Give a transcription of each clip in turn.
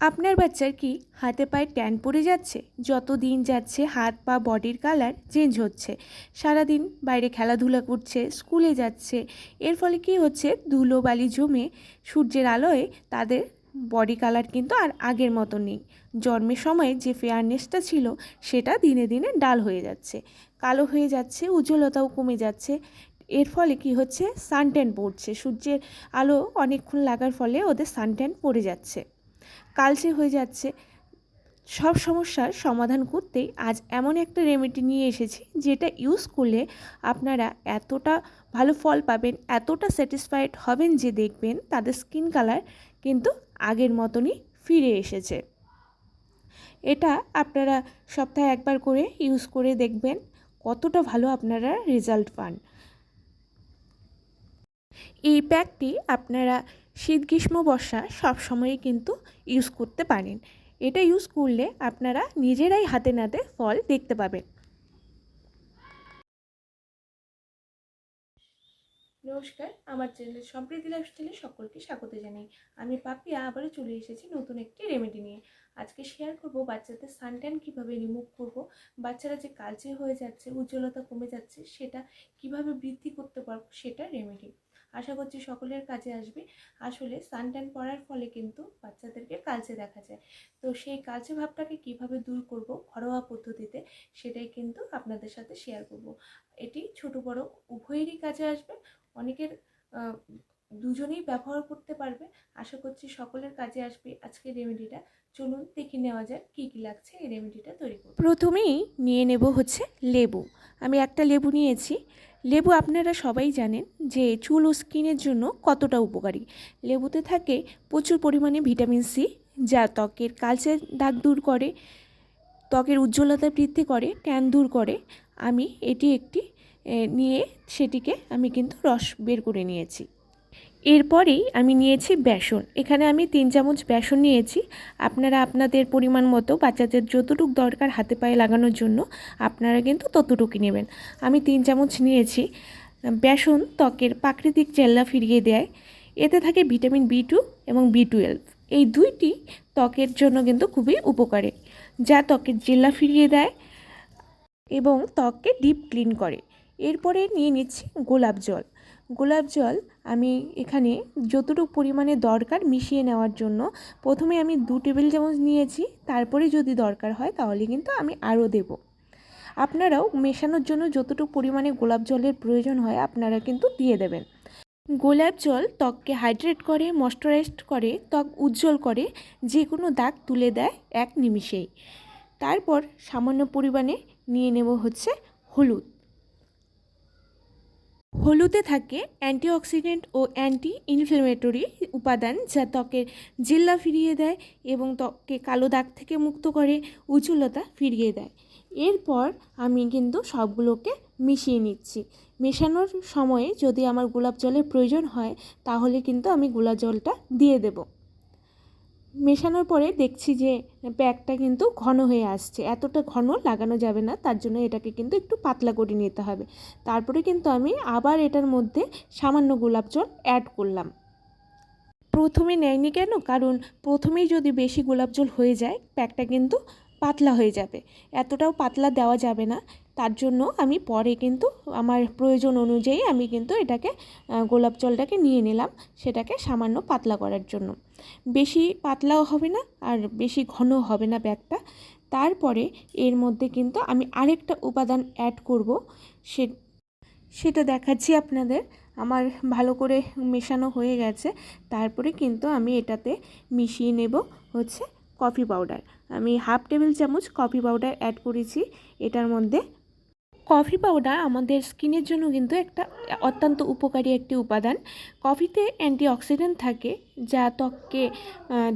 আপনার বাচ্চার কি হাতে পায়ে ট্যান পড়ে যাচ্ছে? যত দিন যাচ্ছে, হাত পা, বডির কালার চেঞ্জ হচ্ছে। সারাদিন বাইরে খেলাধুলা করছে স্কুলে যাচ্ছে। এর ফলে কি হচ্ছে? ধুলো বালি জমে সূর্যের আলোয় তাদের বডি কালার কিন্তু আর আগের মতো নেই। জন্মের সময় যে ফেয়ারনেসটা ছিল, সেটা দিনে দিনে ডাল হয়ে যাচ্ছে। কালো হয়ে যাচ্ছে, উজ্জ্বলতাও কমে যাচ্ছে। এর ফলে কি হচ্ছে? সানট্যান পড়ছে। সূর্যের আলো অনেকক্ষণ লাগার ফলে ওদের সানট্যান পড়ে যাচ্ছে। কালচে হয়ে যাচ্ছে। সব সমস্যার সমাধান করতেই আজ এমন একটা রেমেডি নিয়ে এসেছি, যেটা ইউজ করলে আপনারা এতটা ভালো ফল পাবেন, এতটা স্যাটিসফাইড হবেন যে দেখবেন তাদের স্কিন কালার কিন্তু আগের মতনই ফিরে এসেছে। এটা আপনারা সপ্তাহে একবার করে ইউজ করে দেখবেন কতটা ভালো আপনারা রেজাল্ট পান। এই প্যাকটি আপনারা শীত গ্রীষ্ম বর্ষা সব সময়ই কিন্তু ইউজ করতে পারেন। এটা ইউজ করলে আপনারা নিজেরাই হাতে নাতে ফল দেখতে পাবেন। নমস্কার, আমার চ্যানেল সম্প্রীতি লাইফস্টাইলে সকলকে স্বাগত জানাই। আমি পাপিয়া আবারও চলে এসেছি নতুন একটি রেমেডি নিয়ে। আজকে শেয়ার করব বাচ্চাদের সানট্যান কীভাবে রিমুভ করব, বাচ্চারা যে কালচে হয়ে যাচ্ছে, উজ্জ্বলতা কমে যাচ্ছে, সেটা কীভাবে বৃদ্ধি করতে পারব, সেটা রেমেডি আশা করছি সকলের কাজে আসবে। আসলে সানট্যান পড়ার ফলে কিন্তু বাচ্চাদেরকে কালচে দেখা যায়। তো সেই কালচে ভাবটাকে কীভাবে দূর করব ঘরোয়া পদ্ধতিতে সেটাই কিন্তু আপনাদের সাথে শেয়ার করব। এটি ছোট বড় উভয়েরই কাজে আসবে। অনেকের দুজনেই ব্যবহার করতে পারবে। আশা করছি সকলের কাজে আসবে আজকের রেমেডিটা চলুন দেখে নেওয়া যাক কী কী লাগছে এই রেমেডিটা তৈরি করতে। প্রথমেই নিয়ে নেব হচ্ছে লেবু। আমি একটা লেবু নিয়েছি। লেবু আপনারা সবাই জানেন যে চুল ও স্কিনের জন্য কতটা উপকারী। লেবুতে থাকে প্রচুর পরিমাণে ভিটামিন সি, যা ত্বকের কালচার দাগ দূর করে, ত্বকের উজ্জ্বলতা বৃদ্ধি করে, ট্যান দূর করে। আমি এটি একটি নিয়ে সেটিকে আমি কিন্তু রস বের করে নিয়েছি। এরপরেই আমি নিয়েছি বেসন। এখানে আমি তিন চামচ বেসন নিয়েছি। আপনারা আপনাদের পরিমাণ মতো বাচ্চাদের যতটুকু দরকার হাতে পায়ে লাগানোর জন্য, আপনারা কিন্তু ততটুকুই নেবেন। আমি তিন চামচ নিয়েছি বেসন ত্বকের প্রাকৃতিক চেল্লা ফিরিয়ে দেয়। এতে থাকে ভিটামিন বি টু এবং বি টুয়েলভ। এই দুইটি ত্বকের জন্য কিন্তু খুবই উপকারী, যা ত্বকের জেল্লা ফিরিয়ে দেয় এবং ত্বককে ডিপ ক্লিন করে। এরপরে নিয়ে নিচ্ছি গোলাপ জল। গোলাপ জল আমি এখানে যতটুকু পরিমাণে দরকার মিশিয়ে নেওয়ার জন্য প্রথমে আমি দু টেবিল চামচ নিয়েছি, তারপরে যদি দরকার হয় তাহলে কিন্তু আমি আরও দেব। আপনারাও মেশানোর জন্য যতটুকু পরিমাণে গোলাপ জলের প্রয়োজন হয় আপনারা কিন্তু দিয়ে দেবেন। গোলাপ জল ত্বককে হাইড্রেট করে, ময়শ্চারাইজড করে, ত্বক উজ্জ্বল করে, যে কোনো দাগ তুলে দেয় এক নিমিষেই। তারপর সামান্য পরিমাণে নিয়ে নেব হচ্ছে হলুদ। হলুদে থাকে অ্যান্টিঅক্সিডেন্ট ও অ্যান্টি ইনফ্লেমেটরি উপাদান যা ত্বকের জেল্লা ফিরিয়ে দেয় এবং ত্বককে কালো দাগ থেকে মুক্ত করে, উজ্জ্বলতা ফিরিয়ে দেয়। এরপর আমি কিন্তু সবগুলোকে মিশিয়ে নিচ্ছি। মেশানোর সময়ে যদি আমার গোলাপ জলের প্রয়োজন হয়, তাহলে কিন্তু আমি গোলাপ জলটা দিয়ে দেব। মেশানোর পরে দেখছি যে প্যাকটা কিন্তু ঘন হয়ে আসছে। এতটা ঘন লাগানো যাবে না, তার জন্য এটাকে কিন্তু একটু পাতলা করে নিতে হবে। তারপরে কিন্তু আমি আবার এটার মধ্যে সামান্য গোলাপ জল অ্যাড করলাম। প্রথমে নেয়নি কেন? কারণ প্রথমেই যদি বেশি গোলাপ জল হয়ে যায়, প্যাকটা কিন্তু পাতলা হয়ে যাবে। এতটাও পাতলা দেওয়া যাবে না। তার জন্য আমি পরে কিন্তু আমার প্রয়োজন অনুযায়ী আমি কিন্তু এটাকে গোলাপ জলটাকে নিয়ে নিলাম সেটাকে সামান্য পাতলা করার জন্য। বেশি পাতলাও হবে না আর বেশি ঘন হবে না ব্যাগটা। তারপরে এর মধ্যে কিন্তু আমি আরেকটা উপাদান অ্যাড করব। সে, সেটা দেখাচ্ছি আপনাদের। আমার ভালো করে মেশানো হয়ে গেছে। তারপরে কিন্তু আমি এটাতে মিশিয়ে নেব হচ্ছে কফি পাউডার আমি হাফ টেবিল চামচ কফি পাউডার অ্যাড করেছি। এটার মধ্যে কফি পাউডার আমাদের স্কিনের জন্য কিন্তু একটা অত্যন্ত উপকারী একটি উপাদান। কফিতে অ্যান্টিঅক্সিডেন্ট থাকে, যা ত্বককে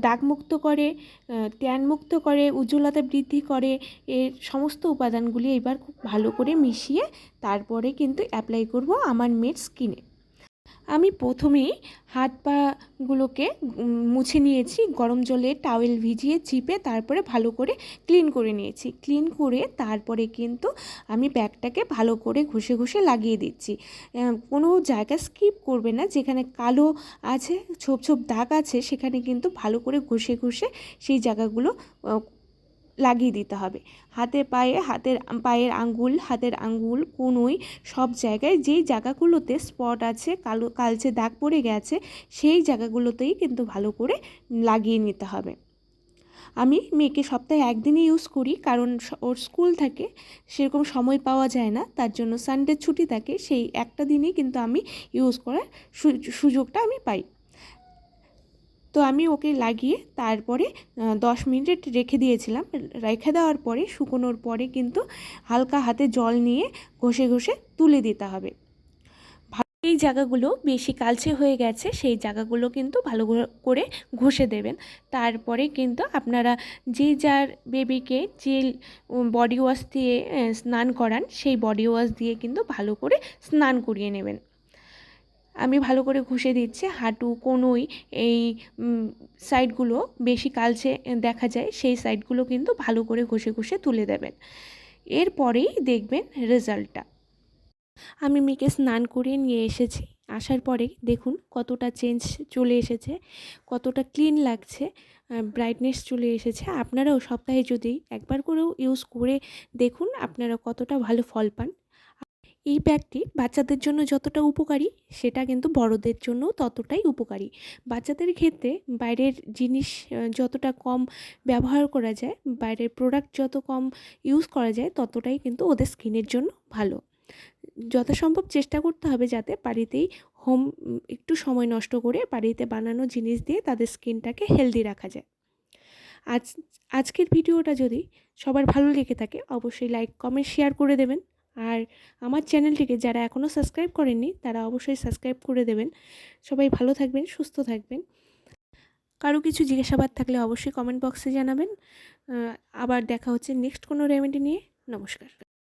দাগমুক্ত করে ট্যানমুক্ত করে, উজ্জ্বলতা বৃদ্ধি করে। এর সমস্ত উপাদানগুলি এবার খুব ভালো করে মিশিয়ে তারপরে কিন্তু অ্যাপ্লাই করব আমার মেয়ের স্কিনে আমি প্রথমেই হাত পাগুলোকে মুছে নিয়েছি, গরম জলে টাওয়েল ভিজিয়ে চিপে তারপরে ভালো করে ক্লিন করে নিয়েছি। ক্লিন করে তারপরে কিন্তু আমি ব্যাগটাকে ভালো করে ঘষে ঘষে লাগিয়ে দিচ্ছি। কোনো জায়গা স্কিপ করবে না, যেখানে কালো আছে, ছোপ ছোপ দাগ আছে, সেখানে কিন্তু ভালো করে ঘষে ঘষে সেই জায়গাগুলো লাগিয়ে দিতে হবে। হাতে পায়ে, হাতের পায়ের আঙ্গুল, হাতের আঙ্গুল, কোনোই সব জায়গায় যেই জায়গাগুলোতে স্পট আছে, কালো, কালচে দাগ পড়ে গেছে, সেই জায়গাগুলোতেই কিন্তু ভালো করে লাগিয়ে নিতে হবে। আমি মেয়েকে সপ্তাহে একদিনই ইউজ করি, কারণ ওর স্কুল থাকে, সেরকম সময় পাওয়া যায় না, তার জন্য সানডে ছুটি থাকে, সেই একটা দিনই কিন্তু আমি ইউজ করার সুযোগটা আমি পাই। তো আমি ওকে লাগিয়ে তারপরে দশ মিনিট রেখে দিয়েছিলাম। রেখে দেওয়ার পরে, শুকোনোর পরে কিন্তু হালকা হাতে জল নিয়ে ঘষে ঘষে তুলে দিতে হবে। এই জায়গাগুলো বেশি কালচে হয়ে গেছে, সেই জায়গাগুলো কিন্তু ভালো করে- ঘষে দেবেন। তারপরে কিন্তু আপনারা যে যার বেবিকে যে বডি ওয়াশ দিয়ে স্নান করান, সেই বডি ওয়াশ দিয়ে কিন্তু ভালো করে স্নান করিয়ে নেবেন। আমি ভালো করে ঘষে দিচ্ছি, হাঁটু, কোনোই এই সাইডগুলো বেশি কালচে দেখা যায়, সেই সাইডগুলো কিন্তু ভালো করে ঘষে ঘষে তুলে দেবেন। এরপরেই দেখবেন রেজাল্টটা। আমি মেয়েকে স্নান করিয়ে নিয়ে এসেছি। আসার পরে দেখুন কতটা চেঞ্জ চলে এসেছে, কতটা ক্লিন লাগছে ব্রাইটনেস চলে এসেছে। আপনারাও সপ্তাহে যদি একবার করেও ইউজ করে দেখুন আপনারা কতটা ভালো ফল পান। এই ব্যাগটি বাচ্চাদের জন্য যতটা উপকারী, সেটা কিন্তু বড়দের জন্য ততটাই উপকারী। বাচ্চাদের ক্ষেত্রে বাইরের জিনিস যতটা কম ব্যবহার করা যায়, বাইরের প্রোডাক্ট যত কম ইউজ করা যায়, ততটাই কিন্তু ওদের স্কিনের জন্য ভালো। যথাসম্ভব চেষ্টা করতে হবে যাতে বাড়িতেই হোম একটু সময় নষ্ট করে বাড়িতে বানানো জিনিস দিয়ে তাদের স্কিনটাকে হেলদি রাখা যায়। আজ, আজকের ভিডিওটা যদি সবার ভালো লেগে থাকে, অবশ্যই লাইক কমেন্ট শেয়ার করে দেবেন। আর আমার চ্যানেলটিকে যারা এখনও সাবস্ক্রাইব করেননি, তারা অবশ্যই সাবস্ক্রাইব করে দেবেন। সবাই ভালো থাকবেন, সুস্থ থাকবেন। কারও কিছু জিজ্ঞাসাবাদ থাকলে অবশ্যই কমেন্ট বক্সে জানাবেন। আবার দেখা হচ্ছে নেক্সট কোনো রেমেডি নিয়ে। নমস্কার।